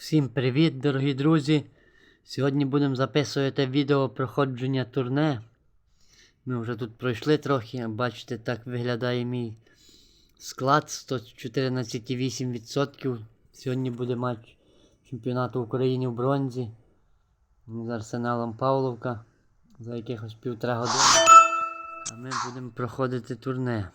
Всім привіт, дорогі друзі! Сьогодні будемо записувати відео проходження турне. Ми вже тут пройшли трохи, бачите, так виглядає мій склад 114,8%. Сьогодні буде матч чемпіонату України в бронзі з Арсеналом Павловка за якихось півтора години. А ми будемо проходити турне.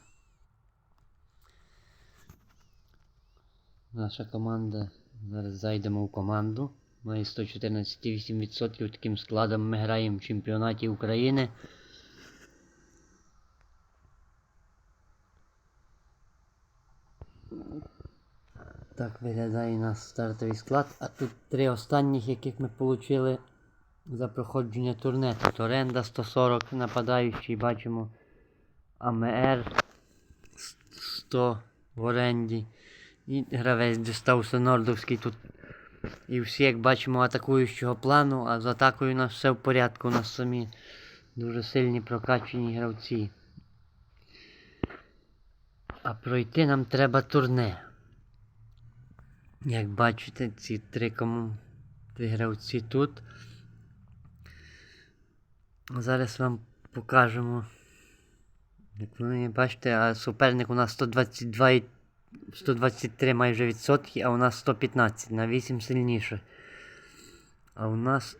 Наша команда. Зараз зайдемо в команду. Має 114,8%. Таким складом ми граємо в чемпіонаті України. Так виглядає наш стартовий склад. А тут три останніх, яких ми отримали за проходження турне. Тут оренда 140 нападаючий, бачимо АМР 100 в оренді. І гравець дістався Нордовський тут. І всі, як бачимо, атакуючого плану, а з атакою у нас все в порядку. У нас самі дуже сильні прокачені гравці. А пройти нам треба турне. Як бачите, ці три кому три гравці тут. Зараз вам покажемо. Як ви бачите, а суперник у нас 122 і 123 майже відсотки, а у нас 115 на 8 сильніше. А у нас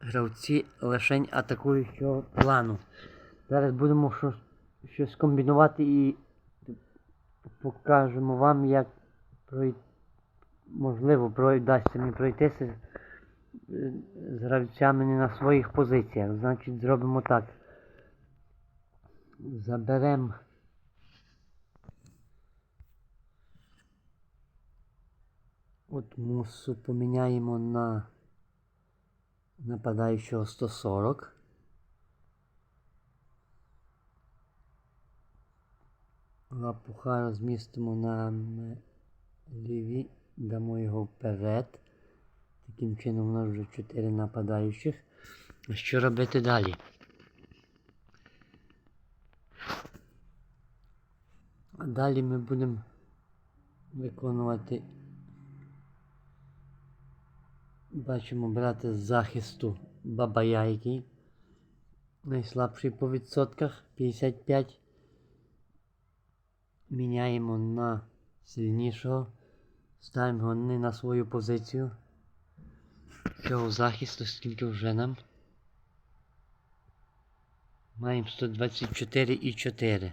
гравці лишень атакуючого плану. Зараз будемо щось, щось комбінувати і покажемо вам, як прой... можливо вдасться мені пройтися з гравцями не на своїх позиціях. Значить, зробимо так. Заберемо. От мусу поміняємо на нападаючого 140. Лапуха розмістимо на ліві, дамо його вперед. Таким чином у нас вже 4 нападаючих. А що робити далі? Далі ми будемо виконувати Бачимо брати з захисту Бабаяйки. Найслабший по відсотках 55. Міняємо на сильнішого. Ставимо його не на свою позицію. Цього захисту, скільки вже нам. Маємо 124,4.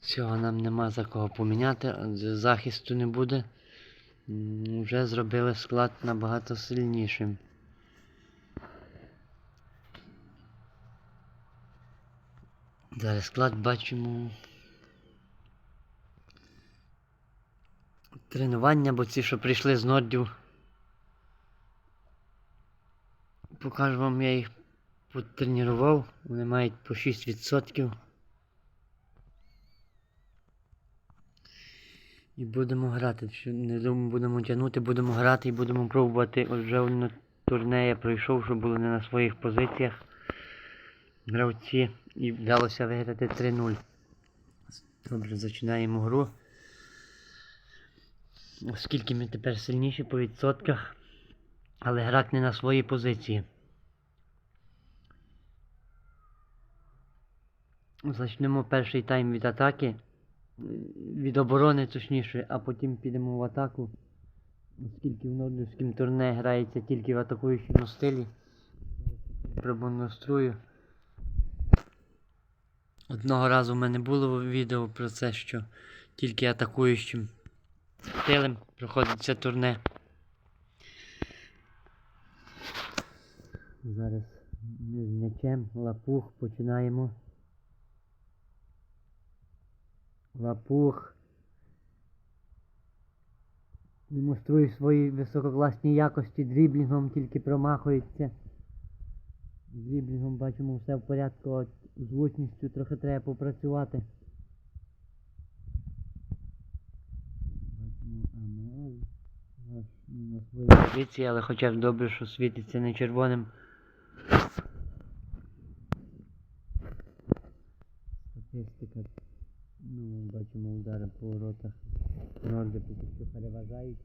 Цього нам нема за кого поміняти, захисту не буде. Вже зробили склад набагато сильнішим. Зараз склад бачимо. Тренування, бо ці, що прийшли з нордів. Покажу вам, я їх потренував. Вони мають по 6%. І будемо грати. Не думаю, будемо тягнути, будемо грати і будемо пробувати. От вже турне я пройшов, що були не на своїх позиціях гравці. І вдалося виграти 3-0. Добре, починаємо гру. Оскільки ми тепер сильніші по відсотках, але грати не на своїй позиції. Почнемо перший тайм від атаки від оборони точніше, а потім підемо в атаку. Оскільки в нордівському турне грається тільки в атакуючому стилі. Промонструю. Одного разу в мене було відео про це, що тільки атакуючим стилем проходить це турне. Зараз ми з м'ячем лапух починаємо. Лапух. Демонструє свої висококласні якості дріблінгом, тільки промахується. Дріблінгом бачимо все в порядку, от з трохи треба попрацювати. Позиції, але хоча б добре, що світиться не червоним. Статистика Ну, бачимо удари по воротах. Норди поки що переважають.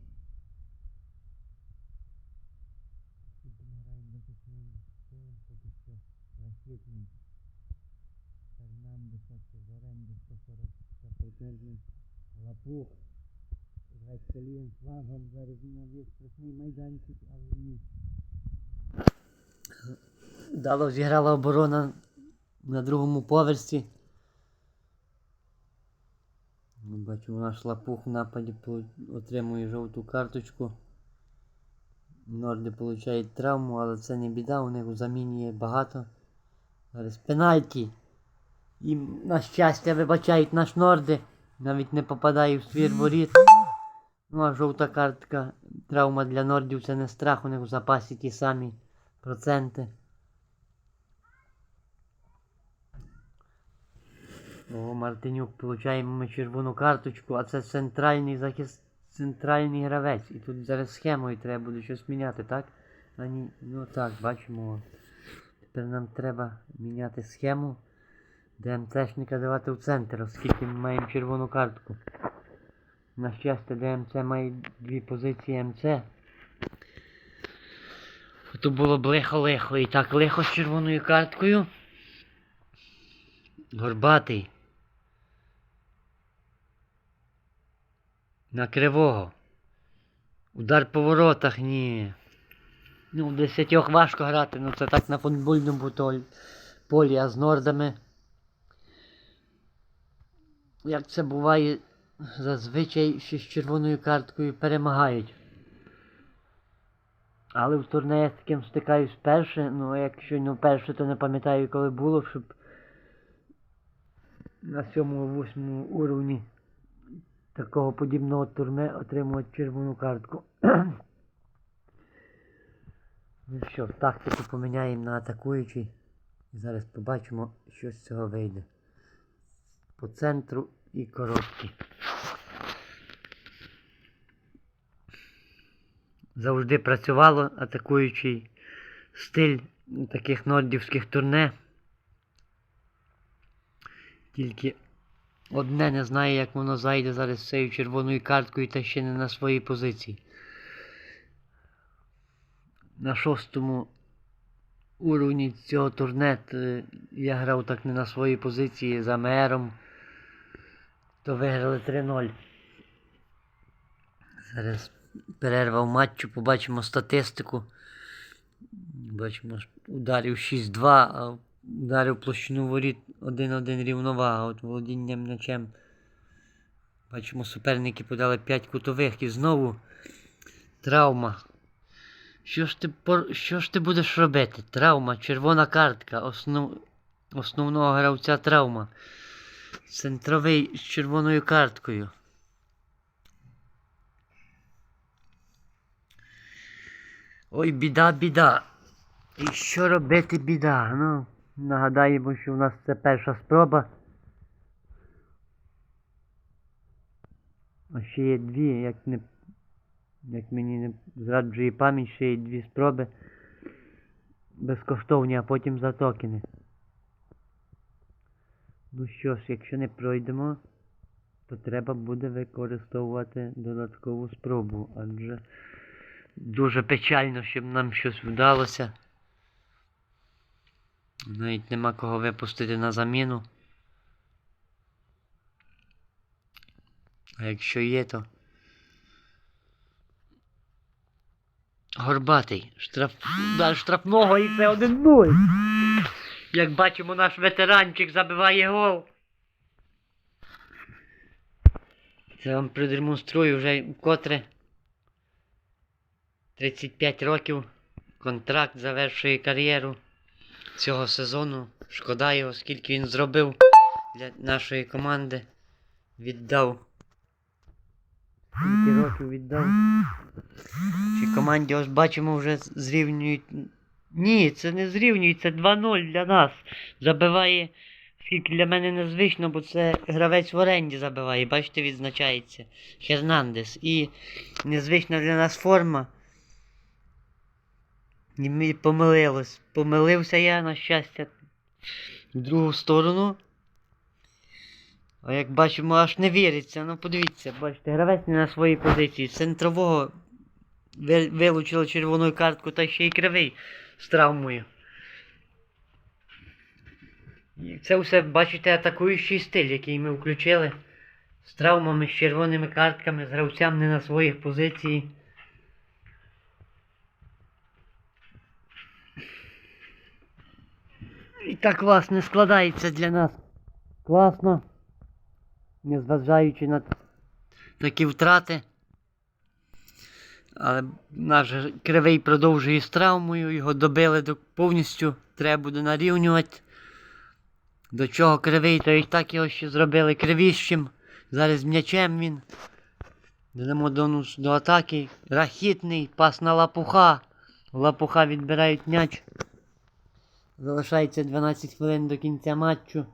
Фернандеса оренди 140 за Лапух. Веселін флагом зараз навіть страшний майданчик, але ні. Дало зіграла оборона на другому поверсі. Ми бачимо, наш лапух в нападі отримує жовту карточку. Норди получають травму, але це не біда, у них у заміні є багато. Зараз пенальті. І на щастя вибачають наш Норди. Навіть не попадає в свір воріт. Ну а жовта картка, травма для Нордів це не страх, у них у запасі ті самі проценти. О, Мартинюк, получаємо ми червону карточку, а це центральний захист, центральний гравець. І тут зараз схемою треба буде щось міняти, так? А ну так, бачимо. Тепер нам треба міняти схему. ДМЦшника давати в центр, оскільки ми маємо червону картку. На щастя, ДМЦ має дві позиції МЦ. То було б лихо-лихо. І так лихо з червоною карткою. Горбатий. На кривого. Удар по воротах, ні. Ну, в десятьох важко грати, ну це так на футбольному полі, а з нордами. Як це буває, зазвичай ще з червоною карткою перемагають. Але в турне я з таким стикаюсь вперше, ну якщо не вперше, то не пам'ятаю, коли було, щоб на 7-8 уровні такого подібного турне отримувати червону картку. ну що, тактику поміняємо на атакуючий. Зараз побачимо, що з цього вийде. По центру і короткі. Завжди працювало атакуючий стиль таких нордівських турне. Тільки одне не знаю, як воно зайде зараз з цією червоною карткою та ще не на своїй позиції. На шостому уровні цього турне я грав так не на своїй позиції за мером. То виграли 3-0. Зараз перерва в матчу, побачимо статистику. Бачимо, ударів 6-2, а ударив площину воріт 1-1 рівновага. От володінням м'ячем. Бачимо, суперники подали 5 кутових і знову травма. Що ж ти, що ж ти будеш робити? Травма, червона картка, основ... основного гравця травма. Центровий з червоною карткою. Ой, біда, біда. І що робити біда? Ну, нагадаємо, що у нас це перша спроба. А ще є дві, як не. Як мені не зраджує пам'ять, ще є дві спроби. Безкоштовні, а потім за токени. Ну що ж, якщо не пройдемо, то треба буде використовувати додаткову спробу, адже дуже печально, щоб нам щось вдалося. Навіть нема кого випустити на заміну. А якщо є, то. Горбатий. Штраф... Удар штрафного і це 1-0. Як бачимо, наш ветеранчик забиває гол. Це вам продемонструю вже вкотре. 35 років. Контракт завершує кар'єру цього сезону. Шкода його, скільки він зробив для нашої команди. Віддав. Скільки років віддав. Чи команді ось бачимо вже зрівнюють. Ні, це не зрівнюють, це 2-0 для нас. Забиває, скільки для мене незвично, бо це гравець в оренді забиває. Бачите, відзначається. Хернандес. І незвична для нас форма. І помилилось. Помилився я, на щастя, в другу сторону. А як бачимо, аж не віриться. Ну подивіться, бачите, гравець не на своїй позиції. Центрового ви- вилучили червону картку, та ще й кривий з травмою. І це все, бачите, атакуючий стиль, який ми включили. З травмами, з червоними картками, з гравцям не на своїх позиції. І так власне складається для нас класно, незважаючи на такі втрати. Але наш кривий продовжує з травмою, його добили до повністю, треба буде нарівнювати. До чого кривий, то і так його ще зробили кривіщим. Зараз м'ячем він. Йдемо до, до атаки. Рахітний, пас на лапуха. Лапуха відбирають м'яч. Залишається 12 хвилин до кінця матчу.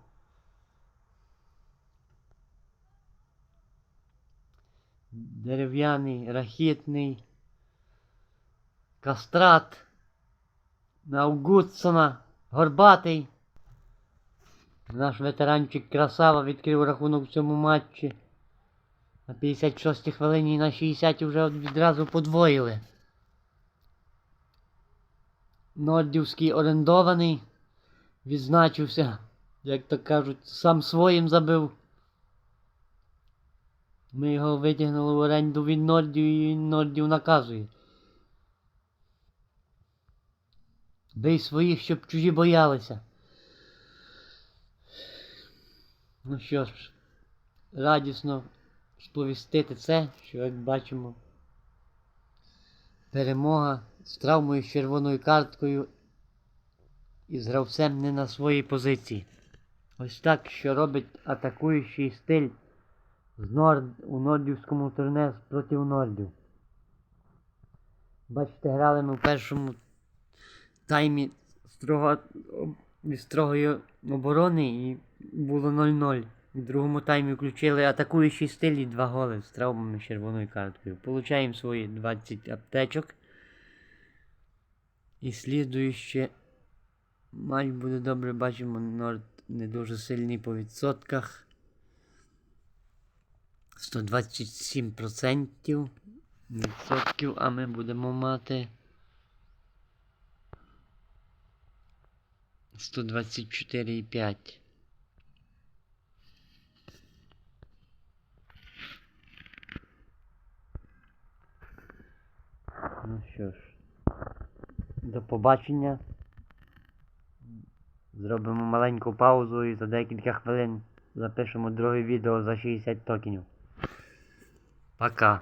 Дерев'яний, рахітний. Кастрат. Наугутсона. Горбатий. Наш ветеранчик красава відкрив рахунок в цьому матчі. На 56-й хвилині і на 60 вже відразу подвоїли. Нордівський орендований. Відзначився, як то кажуть, сам своїм забив. Ми його витягнули в оренду від Нордів і Нордів наказує. Бий своїх, щоб чужі боялися. Ну що ж, радісно сповістити це, що як бачимо, перемога з травмою з червоною карткою і з гравцем не на своїй позиції. Ось так, що робить атакуючий стиль Норд, у Нордівському турне проти Нордів. Бачите, грали ми в першому таймі строго, від строгої оборони і було 0-0. В другому таймі включили атакуючий стиль і два голи з травмами червоною карткою. Получаємо свої 20 аптечок. І слідуючи матч буде добре, бачимо, Норд не дуже сильний по відсотках. 127% відсотків, а ми будемо мати 124,5. Ну що ж, до побачення. Зробимо маленьку паузу і за декілька хвилин запишемо друге відео за 60 токенів. Пока.